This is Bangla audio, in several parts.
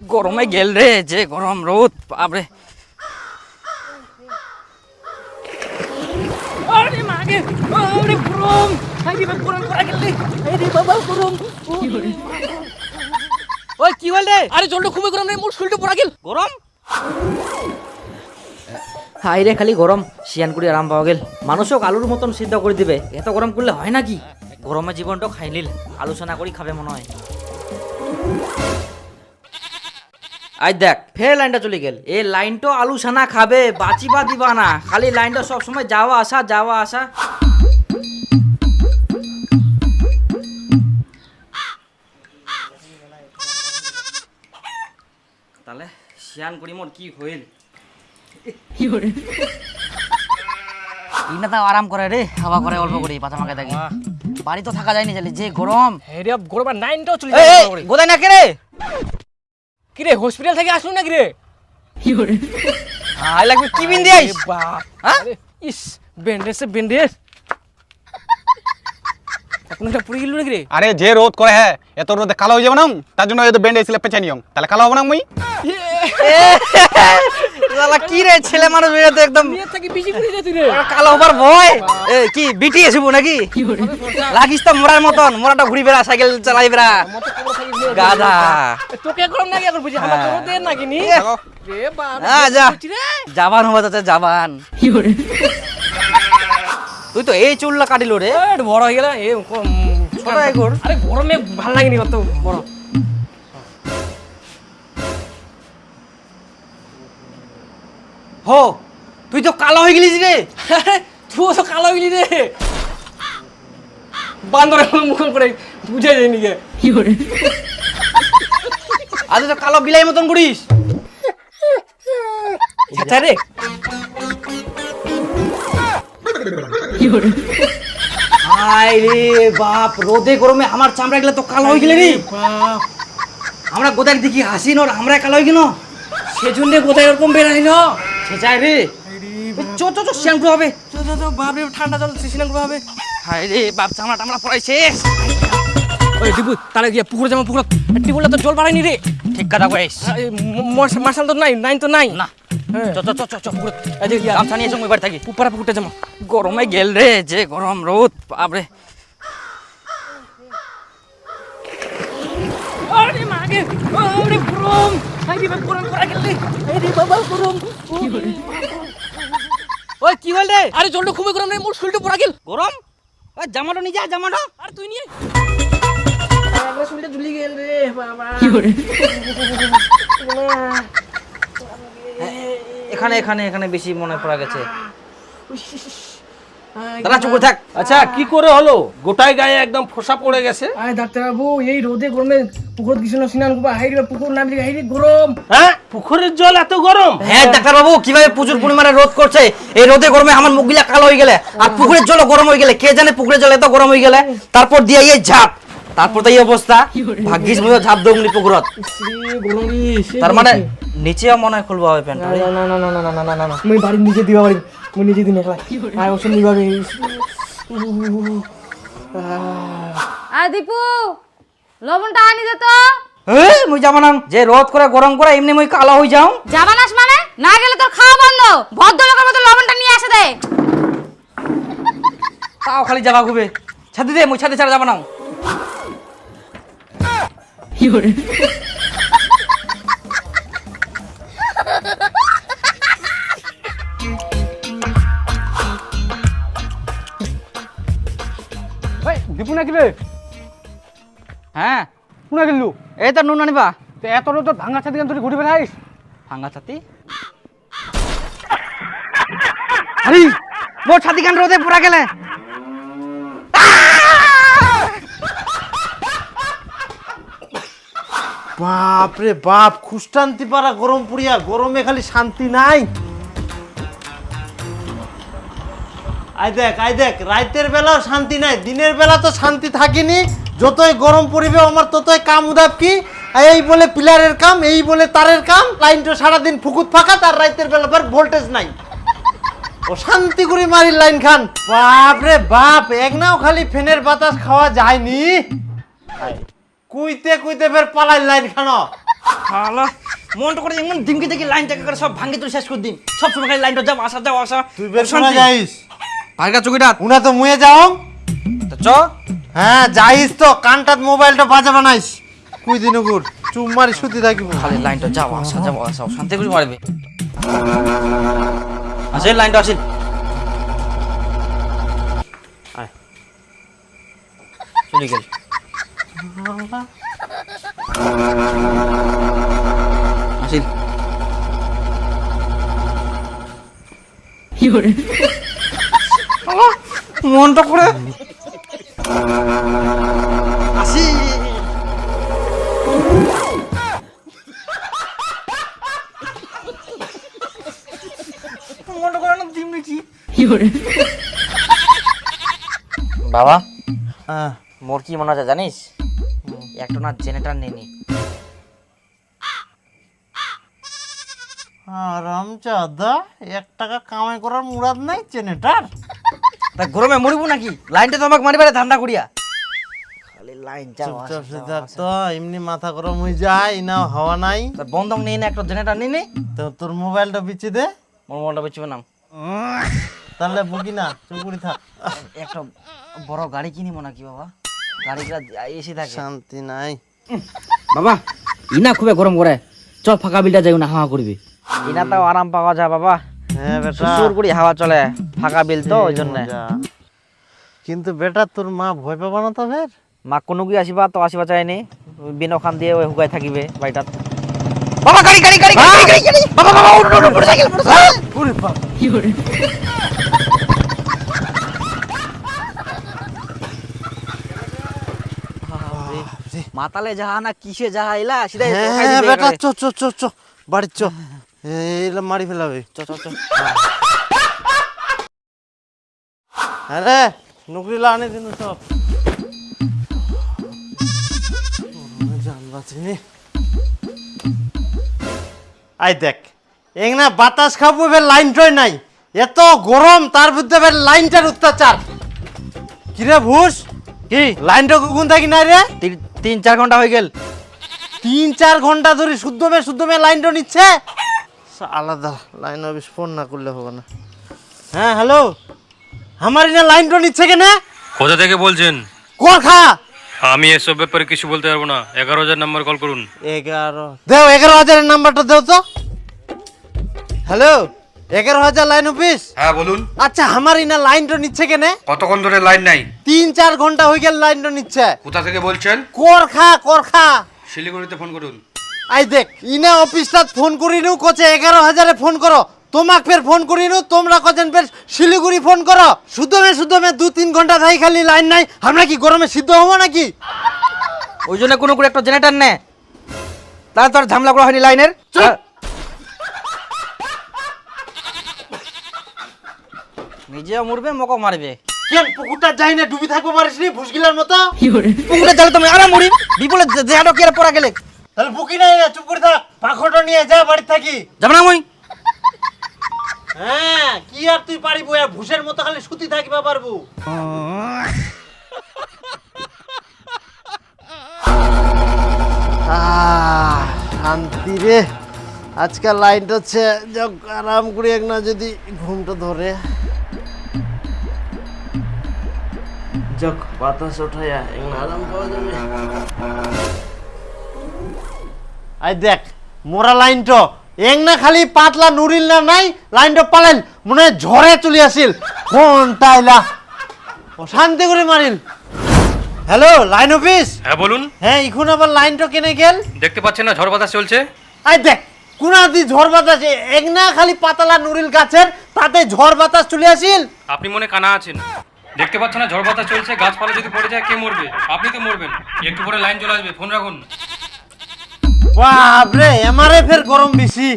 গরমে গেল রে যে গরম রোদ বাপরে। আরে মাগে আরে গরম। আরে গরম পড়া গেল আরে বাবা গরম। ওই কি হল রে? আরে জলটা খুবই গরম রে মোর শরীরটা পড়া গেল। গরম? হাই রে খালি গরম। শিয়ান করে আরাম পাওয়া গেল। মানুষও আলুর মতন সিদ্ধ করে দিবে। এত গরম করলে হয় নাকি? গরমে জীবনটা খাই নিল আলোচনা করি খাবে মনে হয়। আই দেখ ফের লাইনটা চলে গেল। এই লাইনটা আলু সানা খাবে বাঁচিবা দিবা না। খালি লাইনটা সব সময় যাওয়া আসা যাওয়া আসা। তাহলে শিয়ান করি মোর কি হইল? ইনা তাও আরাম করে রে হাওয়া করে অল্প করে পাতা মাকে দেখি বাড়ি তো থাকা যায়নি জালি যে গরম। হেরে গরম নাইনটাও চলে গোদাই না কে রে? কি রে হসপিটাল থেকে আসলো নাকি রে? আই লাগবে কি বিন এ বাপ হ্যাঁ? আরে, ইস ব্যান্ডেজ ব্যান্ডেজ। পুড়ে গেল নাকি রে? আরে যে রোদ করে হ্যাঁ এত রোদে কালো হয়ে যাবে না? তার জন্য এত ব্যান্ডেজ লেপে চাই নিয়ম। তাহলে কালো হবে না মুই? শালা কি রে ছেলে মানুষ বেরো তো একদম। বিয়ে থেকে বেশি পুড়ে যেত রে। কালো হবার ভয়। এ কি বিটি আসব নাকি? লাগিস তো মোরার মতন। মোরাটা ঘুরি বেড়া সাইকেল চালাই বেড়া। গাধা। তোকে গরম নাকি এখন বুঝি? আমার তোর দে নাকি নি? রে বাপ হ্যাঁ, যা। জাবান জাবান। তুই তো এই চুলটা কাটিল রে। বড় হয়ে গেল এ ছোট। আরে গরমে ভালো লাগেনি অত বড়। হো তুই তো কালো হয়ে গেলিস রে। তুই তো কালো হইলি রে। বান্দরের মুখ করে বুঝে যায়নি গে। আজ তো কালো বিলাই মতন করিস আচ্ছা রে। রে বাপ রোদে গরমে আমার চামড়া গেলে তো কালো হয়ে গেলে রে। আমরা গোদাক দেখি হাসি নর আমরা কালো হয়ে গেল। সেজন্য কোথায় এরকম বেড়াই না সেটাই রে। চো চো চো শ্যাম্পু হবে। তো তো তো বাপরে ঠান্ডা জল করে হবে। হাই রে বাপ চামড়া টামড়া পড়াইছে ওই দিবু তাহলে গিয়ে পুকুরে যাব পুকুর। টিবুলে তো জল বাড়ায়নি রে। ঠিক কথা কইস। মার্শাল তো নাই নাইন তো নাই। না। হ্যাঁ। চ চ চ চ চ এই যে গামছা নিয়ে চঙ্গ এবার থাকি। পুপারা পুকুরটা যাব। গরমে গেল রে যে গরম রোদ বাপরে। মাগে রে আরে ওই কি হল রে? আরে জলটা খুবই গরম রে মোর শরীরটা পড়া গেল। গরম? ওই জামাটা নিয়ে যা জামাটা। আর তুই নিয়ে আমার শরীরটা ঝুলি গেল রে বাবা। এখানে এখানে এখানে বেশি মনে পড়া গেছে। দাঁড়া চুপ করে থাক আচ্ছা কি করে হলো গোটাই গায়ে একদম ফোসা পড়ে গেছে আয় ডাক্তার বাবু এই রোদে গরমে পুকুর কিছু না স্নান করব হাইরে পুকুর নামলে হাইরে গরম হ্যাঁ পুকুরের জল এত গরম হ্যাঁ ডাক্তার বাবু কীভাবে প্রচুর পরিমাণে রোদ করছে এই রোদে গরমে আমার মুখগুলা কালো হয়ে গেলে আর পুকুরের জল গরম হয়ে গেলে কে জানে পুকুরের জল এত গরম হয়ে গেলে তারপর দিয়ে এই ঝাপ তারপর তো এই অবস্থা ভাগ্যিস মনে হয় ঝাপ দৌড়নি পুকুরত তার মানে নিচেও মনে হয় খুলবো হবে প্যান্ট না না না না না না না না না না মুই বাড়ি নিজে দিবা বাড়ি মুই নিজে দিন ওষুধ আর দীপু লবণটা আনি দে তো। এই মুই যাব না। যে রোদ করে গরম করে এমনি মুই কালো হয়ে যাও। যাবানাস মানে? না গেলে তোর খাওয়া বন্ধ। ভদ্রলোকের মতো লবণটা নিয়ে আসে দে। তাও খালি যাবা খুবে। ছাদি দে মুই ছাদি ছাড়া যাব না। নাকি রে? হ্যাঁ। শুনে গেলু এই তো নুন আনিবা। তো এত রোদ ভাঙা ছাতি কেন তুই ঘুরে বেড়াইস? ভাঙ্গা ছাতি? আরে! মোর ছাতি কান রোদে পুরা গেলে? বাপ রে বাপ খুশটান্তি পারা গরম পুড়িয়া গরমে খালি শান্তি নাই। আই দেখ আই দেখ রাতের বেলাও শান্তি নাই দিনের বেলা তো শান্তি থাকিনি। যতই গরম পড়িবে আমার ততই কাম উদাব কি? এই বলে পিলারের কাম এই বলে তারের কাম লাইন তো সারাদিন ফুকুত ফাঁকা তার রাতের বেলা ফের ভোল্টেজ নাই। ও শান্তি করে মারি লাইন খান। বাপ রে বাপ এক নাও খালি ফ্যানের বাতাস খাওয়া যায়নি। কুইতে কুইতে ফের পালাই লাইন খানো। মনটা করে এমন দিমকে দেখি লাইনটাকে করে সব ভাঙ্গি তুলে শেষ করে দিম। সব সময় খালি লাইনটা যাও আসা যাও আসা। তুই বের। যাইস। ভাইকা চুকিটা উনা তো মুয়ে যাও। তো চ। হ্যাঁ যাইস তো কানটাত মোবাইলটা বাজা বানাইস। কুই দিন গুড় চুপ মারি সুতি থাকিব। খালি লাইনটা যাও আসা যাও আসা শান্তি করে মারবে। আসেন লাইনটা আসেন। চলে গেল। আসেন আল্লাহ, মনটা করে। আসি। মনটা করে না দিম নাকি বাবা হ্যাঁ। মোর কি মনে হচ্ছে জানিস? একটা না জেনেটার নেনি। রামচাঁদা এক টাকা কামাই করার মুরাদ নাই চেনেটার তা গরমে মরিব নাকি? লাইনটা তো আমাকে মারিবারে ধান্দা করিয়া। খালি লাইন যাও চুপচাপ সে থাক তো এমনি মাথা গরম হয়ে যায় না হাওয়া নাই। তোর বন্ধক নিয়ে না একটা জেনারেটর নিয়ে নে। তো তোর মোবাইলটা বিচে দে। মোর মোবাইলটা বেচবে না। তাহলে বুকি না চুপুরি থাক। একটা বড় গাড়ি কিনিব নাকি বাবা? গাড়িটা এসে থাকে। শান্তি নাই। বাবা ইনা খুবই গরম করে। চল ফাঁকা বিলটা যাই না হাওয়া করবি। ইনা তাও আরাম পাওয়া যায় বাবা। হ্যাঁ বেটা। সুর করি হাওয়া চলে। ফাঁকা বিল তো ওই জন্য। কিন্তু বেটা তোর মা ভয় পাবা না তো ফের? মা কোনো কি আসিবা তো আসিবা চাইনি। বিনো খান দিয়ে ওই হুগাই থাকিবে বাড়িটাত। বাবা গাড়ি গাড়ি গাড়ি গাড়ি গাড়ি গাড়ি বাবা বাবা উঠ উঠ মোটরসাইকেল মোটরসাইকেল। মাতালে যাহা না কিসে যাহা এলা সিধা হ্যাঁ বেটা চো চো চো চো বাড়ি চ। এইলা মারি ফেলাবে। চ চ চ। আরে নুকরি লানে দিন সব জান বাঁচিনি আই দেখ এং না বাতাস খাব এবার লাইনটাই নাই। এত গরম তার মধ্যে এবার লাইনটার অত্যাচার। কিরে ভুস কি? লাইনটা গুন থাকি নাই রে? তিন- চার ঘণ্টা হয়ে গেল। তিন চার ঘণ্টা ধরে শুদ্ধ মে শুদ্ধ মে লাইনটা নিচ্ছে। আলাদা লাইন অফিস ফোন না করলে হবে না। হ্যাঁ হ্যালো। আমার না লাইনটা নিচ্ছে কেন? কোথা থেকে বলছেন? খা আমি এসব ব্যাপারে কিছু বলতে পারব না। এগারো হাজার নাম্বার কল করুন। এগারো। দেও এগারো হাজারের নাম্বারটা দেও তো। হ্যালো এগারো হাজার লাইন অফিস হ্যাঁ বলুন। আচ্ছা আমার ইনা লাইনটা নিচ্ছে কেন? কতক্ষণ ধরে লাইন নাই? তিন চার ঘণ্টা হয়ে গেল লাইনটা নিচ্ছে। কোথা থেকে বলছেন? কর খা কর খা শিলিগুড়িতে ফোন করুন। আই দেখ ইনা অফিসটা ফোন করিনু কোচে এগারো হাজারে ফোন করো। তোমাক ফের ফোন করিনু তোমরা কজন ফের শিলিগুড়ি ফোন করো। শুদ্ধমে শুদ্ধমে দু তিন ঘণ্টা থাই খালি লাইন নাই। আমরা কি গরমে সিদ্ধ হব নাকি? ওই জন্য কোনো করে একটা জেনারেটর নে। তাহলে তোর ঝামেলা করা হয়নি লাইনের? নিজেও মরবে মকও মারবে। কেন পুকুরটা যাই না ডুবি থাকব পারিস নি ভুসগিলার মতো? পুকুরে জালে তুমি আরাম মরি। বিপলে দেহাটা কি আর পড়া গেলে? তাহলে বুকি নাই না চুপ করে থাক পাখটা নিয়ে যা বাড়ি থাকি। যাবে না মই। হ্যাঁ কি আর তুই পারিব? আর ভুসের মতো খালি সুতি থাকিবা পারব। শান্তি রে। আজকাল লাইনটা হচ্ছে আরাম করে এক না যদি ঘুমটা ধরে। যাক, বাতাস ওঠাইয়া এক আরাম পাওয়া যাবে। আই দেখ, মোরা লাইনটো এং না খালি পাতলা নুরিল না নাই লাইনটো পালেন মনে হয় ঝড়ে চলে আসিল। কোনটা এলা অশান্তি করে মারিল। Hello line office? হ্যাঁ বলুন। হ্যাঁ এখন আবার লাইনটা কেনে গেল? দেখতে পাচ্ছেন না ঝড় বাতাস চলছে? আই দেখ কোনা দি ঝড় বাতাস এক না খালি পাতলা নুরিল গাছের তাতে ঝড় বাতাস চলে আসিল? আপনি মনে কানা আছেন? দেখতে পাচ্ছেন না ঝড় বাতাস চলছে গাছপালা যদি পড়ে যায় কে মরবে? আপনি তো মরবেন। একটু পরে লাইন চলে আসবে ফোন রাখুন। বাপরে এমারে ফের গরম বেশি।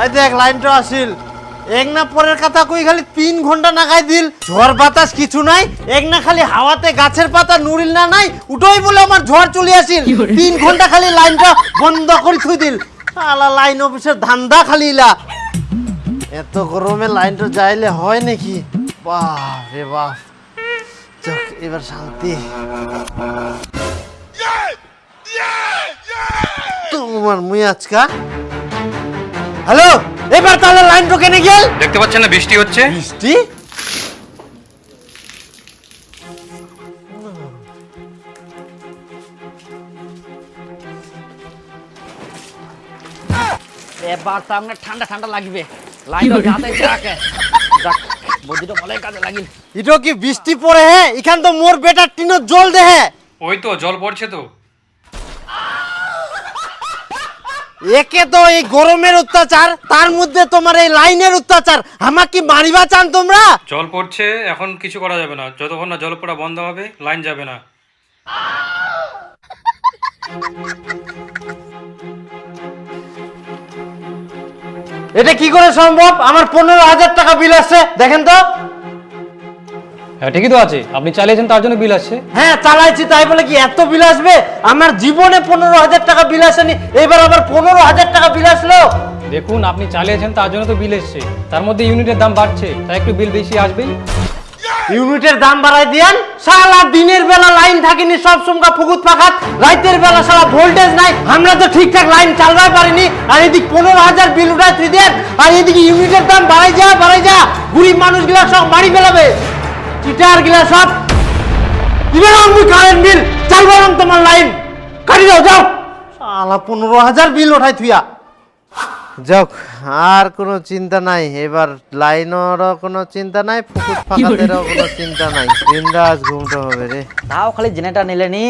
আই দেখ লাইনটা আসিল এক না পরের কথা কই খালি তিন ঘণ্টা নাগাই দিল। ঝড় বাতাস কিছু নাই এক না খালি হাওয়াতে গাছের পাতা নুরিল না নাই উঠোই বলে আমার ঝড় চলে আসিল। তিন ঘণ্টা খালি লাইনটা বন্ধ করে থুই দিল। আলা লাইন অফিসের ধান্দা খালি ইলা। এত গরমে লাইনটা যাইলে হয় নাকি? বাপ। রে যাক এবার শান্তি। তোমার মুই আজকা? হ্যালো? এবার তাহলে লাইন তো কেনে গেল দেখতে পাচ্ছেন না বৃষ্টি হচ্ছে? বৃষ্টি? এবার তো আপনার ঠান্ডা ঠান্ডা লাগবে। লাইন যাতে যাকে। যাক বুদ্ধিটা ভালোই কাজে লাগিল। ইটো কি বৃষ্টি পড়ে এখান তো মোর বেটার জল দেহে ওই তো জল পড়ছে তো। একে তো এই গরমের অত্যাচার তার মধ্যে তোমার এই লাইনের অত্যাচার। আমাকে কি মারিবা চান তোমরা? জল পড়ছে এখন কিছু করা যাবে না। যতক্ষণ না জল পড়া বন্ধ হবে লাইন যাবে না। এটা কি করে সম্ভব? আমার পনেরো হাজার টাকা বিল আসছে দেখেন তো। হ্যাঁ ঠিকই তো আছে। আপনি চালিয়েছেন তার জন্য বিল আসছে। হ্যাঁ চালাইছি তাই বলে কি এত বিল আসবে? আমার জীবনে পনেরো হাজার টাকা বিল আসেনি। এবার আবার পনেরো হাজার টাকা বিল আসলো। দেখুন আপনি চালিয়েছেন তার জন্য তো বিল এসছে। তার মধ্যে ইউনিটের দাম বাড়ছে তাই একটু বিল বেশি আসবেই। ইউনিটের দাম বাড়াই দিয়ান। সারা দিনের বেলা লাইন থাকেনি সব সময় ফুকুত ফাঁকাত। রাতের বেলা সারা ভোল্টেজ নাই। আমরা তো ঠিকঠাক লাইন চালবাই পারিনি। আর এদিক পনেরো হাজার বিল উঠাই তুই দেন আর এদিকে ইউনিটের দাম বাড়াই যা বাড়াই যা। গরিব মানুষগুলা সব মারি ফেলাবে। চিটার গিলা সব। দিবে না আমি কারেন্ট বিল চালবাম তোমার লাইন। কাটি দাও যাও। সালা পনেরো হাজার বিল ওঠাই থুইয়া। যাক আর কোনো চিন্তা নাই। এবার লাইনেরও কোনো চিন্তা নাই ফুকুট ফাঁকাতেরও কোনো চিন্তা নাই। বিন্দাস ঘুমতে হবে রে। তাও খালি জেনেটা নিলে নি।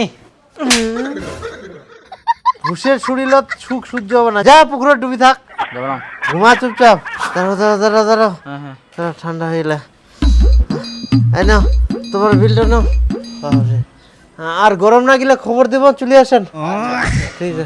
ঘুষের ছুরিলত সুখ সহ্য হবে না। যা পুকুরে ডুবি থাক। ঘুমা চুপচাপ। দাঁড়ো দাঁড়ো দাঁড়ো দাঁড়ো হ্যাঁ হ্যাঁ। ঠান্ডা এই নাও তোমার বিলটা নাও। আর গরম না গেলে খবর দেবো চলে আসেন। ঠিক আছে।